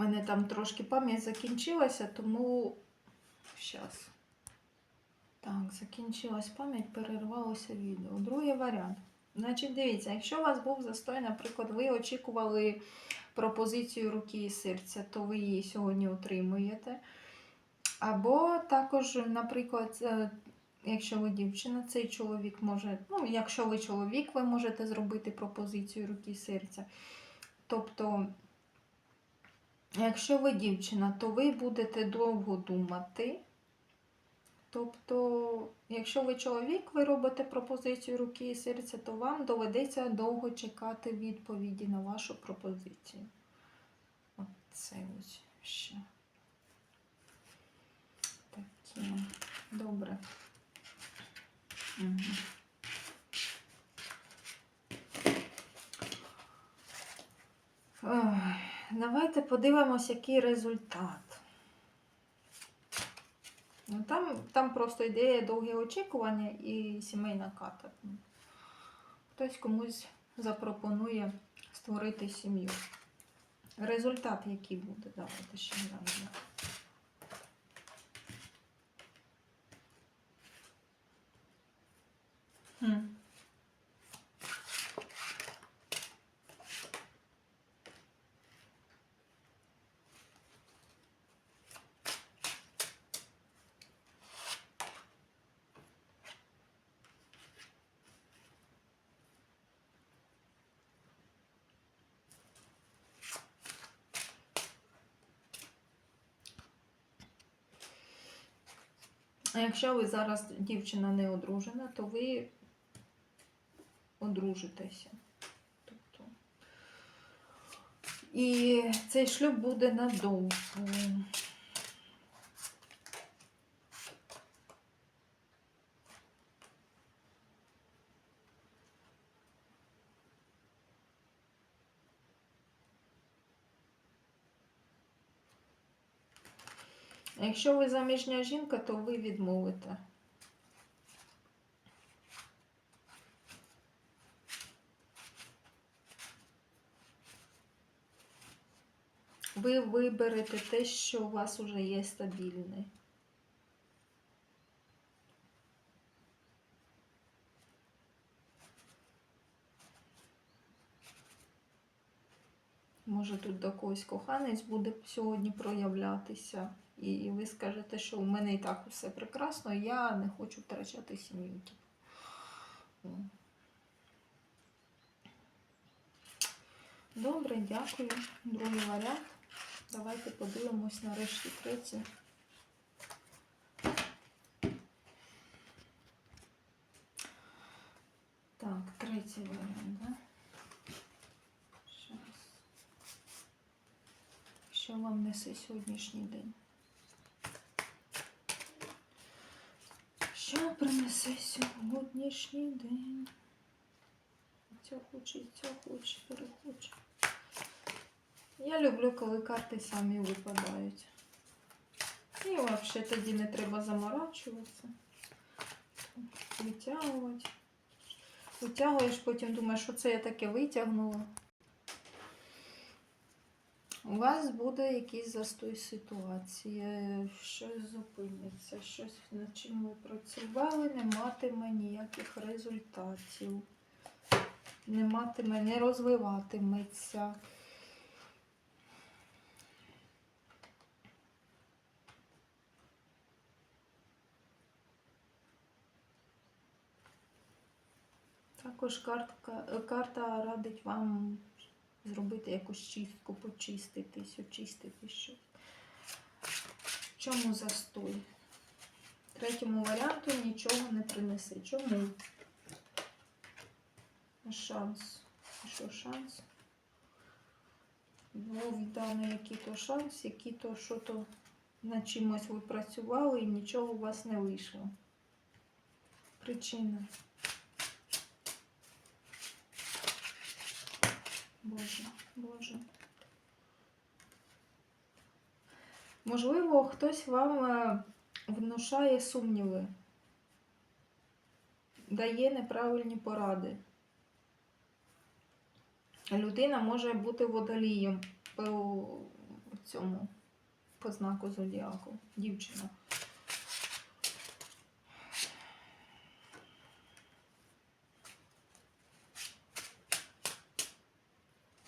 У мене там трошки пам'ять закінчилася, тому зараз. Так, закінчилась пам'ять, перервалося відео. Другий варіант. Значить, дивіться, якщо у вас був застой, наприклад, ви очікували пропозицію руки і серця, то ви її сьогодні отримуєте. Або також, наприклад, е, якщо ви дівчина, цей чоловік може, ну, якщо ви чоловік, ви можете зробити пропозицію руки і серця. Тобто, якщо ви дівчина, то ви будете довго думати. Тобто, якщо ви чоловік, ви робите пропозицію руки і серця, то вам доведеться довго чекати відповіді на вашу пропозицію. От це ось ще. Такі. Добре. Угу. Давайте подивимось, який результат. Ну, там, там просто ідея довге очікування і сімейна карта. Ну, Хтось комусь запропонує створити сім'ю. Результат який буде, давайте ще глянемо. Хм. А якщо ви зараз дівчина не одружена, то ви одружитеся. Тобто. І цей шлюб буде надовго. Якщо ви заміжня жінка, то ви відмовите. Ви виберете те, що у вас вже є стабільне. Може тут до когось коханець буде сьогодні проявлятися. І ви скажете, що у мене і так все прекрасно, я не хочу втрачати сім'ю. Добре, дякую. Другий варіант. Давайте подивимось нарешті третій. Так, третій варіант, да? Що вам несе сьогоднішній день? Що принесе сьогоднішній день? Ця хоче, ця хоче, перехоче. Я люблю, коли карти самі випадають. І взагалі тоді не треба заморачуватися. Витягувати. Витягуєш, потім думаєш, що це я таке витягнула. У вас буде якийсь застой ситуації, щось зупиниться, щось над чим ви працювали, не матиме ніяких результатів, не матиме, не розвиватиметься. Також картка, карта радить вам зробити якусь чистку, почиститись, очистити щось. В чому застой? Третьому варіанту нічого не принесе. Чому? Шанс. Що шанс? Був даний який-то шанс, який-то що-то над чимось ви працювали і нічого у вас не вийшло. Причина. Боже, Боже. Можливо, хтось вам е, внушає сумніви, дає неправильні поради. Людина може бути водолієм по цьому по знаку зодіаку. Дівчина.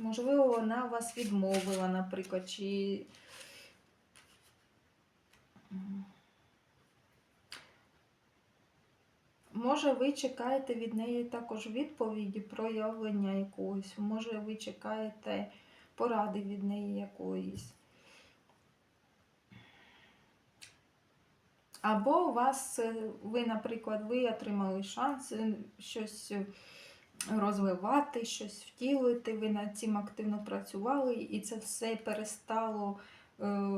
Можливо, вона вас відмовила, наприклад, чи. Може, ви чекаєте від неї також відповіді, проявлення якогось. Може, ви чекаєте поради від неї якоїсь. Або у вас, е, ви, наприклад, ви отримали шанс е, щось е, розвивати, щось втілити, ви над цим активно працювали, і це все перестало, е,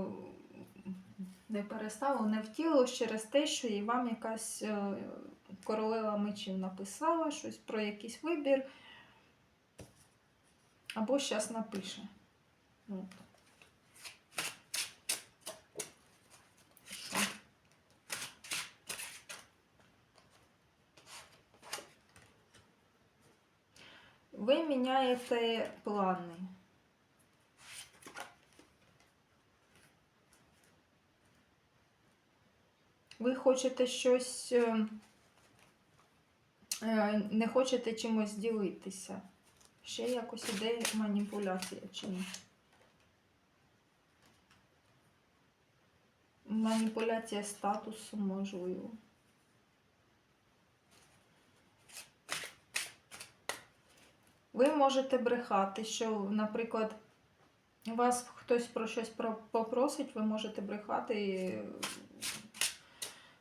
не перестало, не втілилось через те, що і вам якась е, королева мечів написала щось про якийсь вибір, або щас напише. От. Ви міняєте плани. Ви хочете щось, е, е, не хочете чимось ділитися. Ще якось іде маніпуляція чимось. Маніпуляція статусу можливо. Ви можете брехати, що, наприклад, вас хтось про щось попросить, ви можете брехати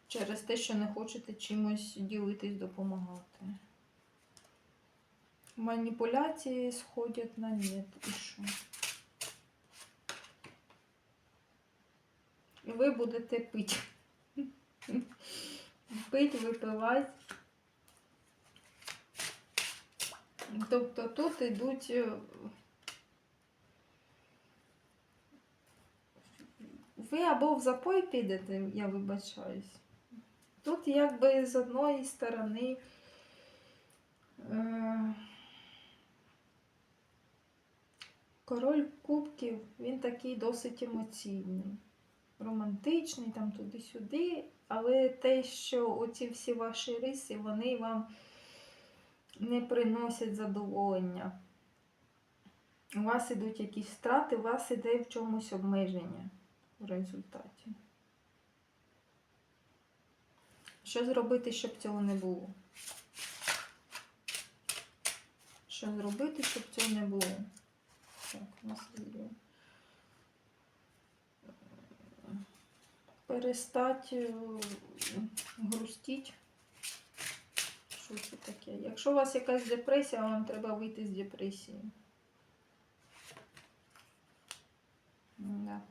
через те, що не хочете чимось ділитись, допомагати. Маніпуляції сходять на нет. І що? Ви будете пити. Пить, випивати. Тобто тут йдуть. е, Ви або в запой підете, я вибачаюсь. Тут якби з одної сторони. Е, Король кубків, він такий досить емоційний, романтичний, там туди-сюди, але те, що оці всі ваші риси, вони вам не приносять задоволення. У вас ідуть якісь втрати, у вас іде в чомусь обмеження в результаті. Що зробити, щоб цього не було? Що зробити, щоб цього не було? Так, у нас відео. Перестать е, грустіть. Що таке? Якщо у вас якась депресія, вам треба вийти з депресії. Да.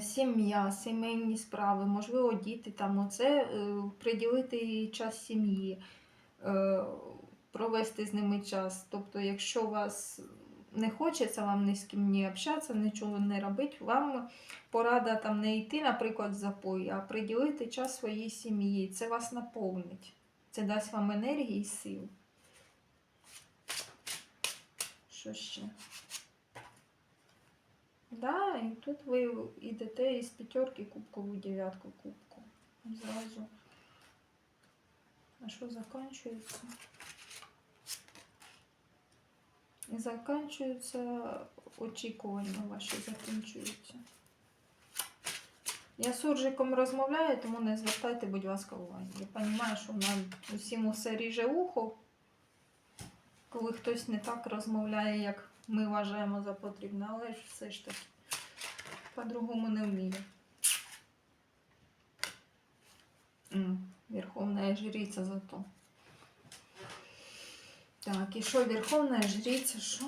Сім'я, сімейні справи, можливо, діти там оце е, приділити час сім'ї, е, провести з ними час. Тобто, якщо у вас не хочеться вам ні з ким ні общатися, нічого не робити, вам порада там не йти, наприклад, в запой, а приділити час своїй сім'ї. Це вас наповнить. Це дасть вам енергії і сил. Що ще? Да, і тут ви йдете із п'ятерки кубкову дев'ятку кубку. Зразу. А що закінчується? Закінчуються очікування ваші закінчуються. Я з суржиком розмовляю, тому не звертайте, будь ласка, уваги. Я розумію, що нам усім усе ріже ухо, коли хтось не так розмовляє, як ми вважаємо за потрібне, але ж все ж таки по-другому не вмію. М, Верховная жриця зато. Так, і що Верховна жриця, що?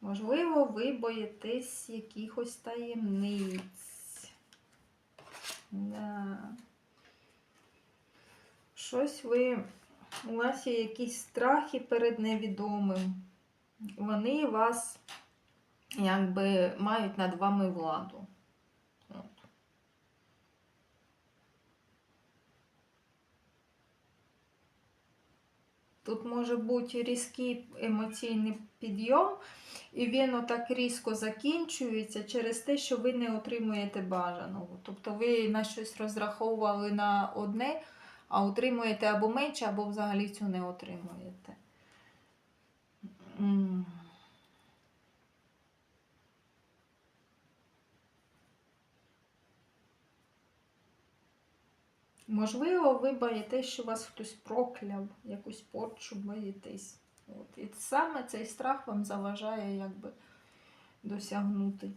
Можливо, ви боїтесь якихось таємниць. Да. Щось ви. У вас є якісь страхи перед невідомим. Вони вас якби мають над вами владу. От. Тут може бути різкий емоційний підйом, і він отак різко закінчується через те, що ви не отримуєте бажаного. Тобто ви на щось розраховували на одне, а отримуєте або менше, або взагалі цю не отримуєте. Можливо, ви боїтесь, що вас хтось прокляв, якусь порчу боїтесь. От. І саме цей страх вам заважає якби досягнути.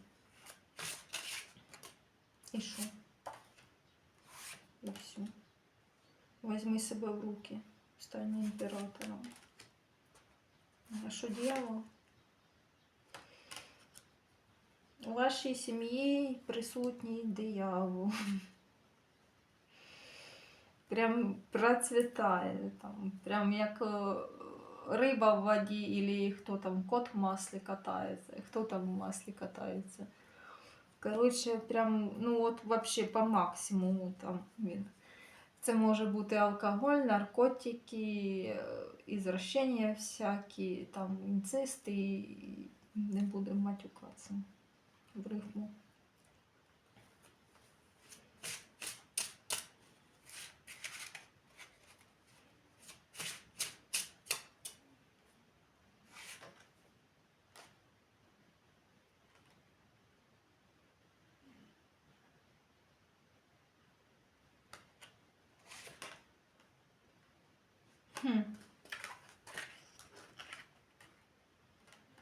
І що? І все. Возьми себе в руки, стань імператором. А що діяло? У вашій сім'ї присутній диявол. Прям процвітає там, прям як е, риба в воді, или хто там, кот в маслі катається, хто там в маслі катається. Коротше, прям, ну от вообще по максимуму там він. Це може бути алкоголь, наркотики, е, ізвращення всякі, там інцисти, і не будемо матюкатися в рифму.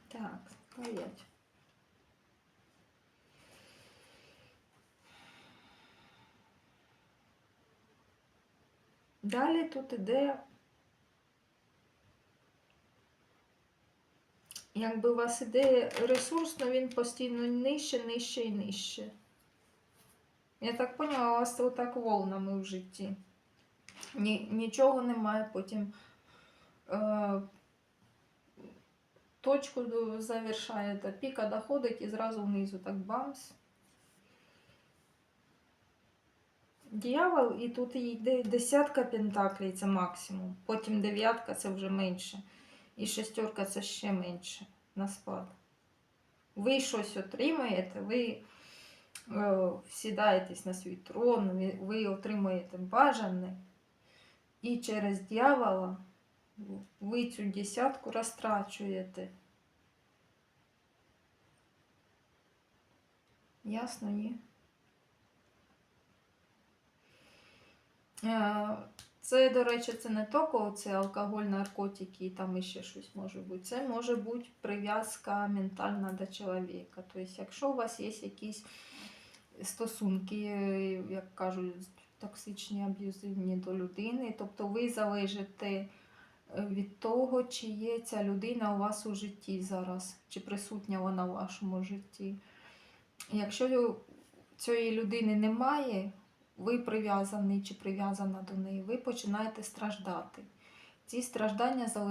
Так, стоять. Далі тут іде, якби у вас іде ресурс, але він постійно нижче, нижче і нижче. Я так поняла, у вас отак волнами в житті. Ні, нічого немає потім. Е, точку завершаєте, піка доходить і зразу внизу так бамс. Дьявол, і тут йде десятка пентаклей, це максимум. Потім дев'ятка це вже менше. І шестерка це ще менше на спад. Ви щось отримаєте, ви е, сідаєтесь на свій трон, ви, отримуєте бажане. І через дьявола ви цю десятку розтрачуєте. Ясно, ні? Е, Це, до речі, це не тільки це алкоголь, наркотики і там іще щось може бути. Це може бути прив'язка ментальна до чоловіка. Тобто, якщо у вас є якісь стосунки, е, як кажуть, токсичні, аб'юзивні до людини, тобто ви залежите е, від того, чи є ця людина у вас у житті зараз, чи присутня вона в вашому житті. Якщо цієї людини немає, ви прив'язаний чи прив'язана до неї, ви починаєте страждати. Ці страждання заливають.